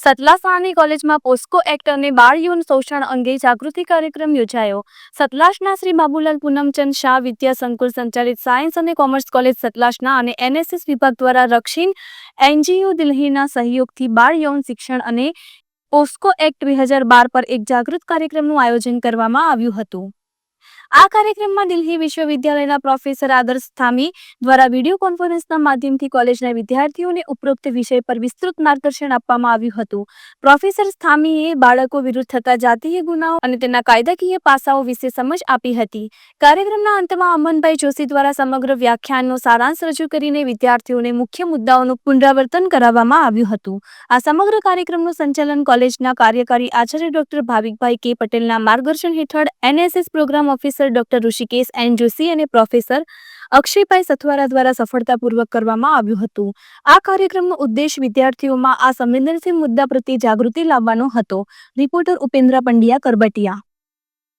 સતલાસાની કોલેજમાં પોસ્કો એક્ટ અને બાળ યૌન શોષણ અંગે જાગૃતિ કાર્યક્રમ યોજાયો. સતલાસના શ્રી બાબુલાલ પૂનમચંદ શાહ વિદ્યા સંકુલ સંચાલિત સાયન્સ અને કોમર્સ કોલેજ સતલાસના અને એનએસએસ વિભાગ દ્વારા રક્ષિણ એનજીઓ દિલ્હીના સહયોગથી બાળ યૌન શિક્ષણ અને પોસ્કો એક્ટ બે હજાર બાર પર એક જાગૃત કાર્યક્રમનું આયોજન કરવામાં આવ્યું હતું. આ કાર્યક્રમમાં દિલ્હી વિશ્વવિદ્યાલયના પ્રોફેસર આદર્શ થામી દ્વારા વીડિયો કોન્ફરન્સના માધ્યમથી કોલેજના વિદ્યાર્થીઓને ઉપરોક્ત વિષય પર વિસ્તૃત માર્ગદર્શન આપવામાં આવ્યું હતું. પ્રોફેસર સ્થામીએ બાળકો વિરુદ્ધ થતા જાતીય ગુનાઓ અને તેના કાયદાકીય પાસાઓ વિશે સમજ આપી હતી. કાર્યક્રમના અંતમાં અમનભાઈ જોશી દ્વારા સમગ્ર વ્યાખ્યાનનો સારાંશ રજૂ કરીને વિદ્યાર્થીઓને મુખ્ય મુદ્દાઓનું પુનરાવર્તન કરાવવામાં આવ્યું હતું. આ સમગ્ર કાર્યક્રમનું સંચાલન કોલેજના કાર્યકારી આચાર્ય ડોક્ટર ભાવિકભાઈ કે પટેલના માર્ગદર્શન હેઠળ NSS program officer doctor Rishikesh N Joshi અને પ્રોફેસર અક્ષયભાઈ સથવારા દ્વારા સફળતાપૂર્વક કરવામાં આવ્યું હતું. આ કાર્યક્રમનો ઉદ્દેશ વિદ્યાર્થીઓમાં આ સંવેદનશીલ મુદ્દા પ્રત્યે જાગૃતિ લાવવાનો હતો. રિપોર્ટર ઉપેન્દ્ર પંડ્યા કરબટિયા.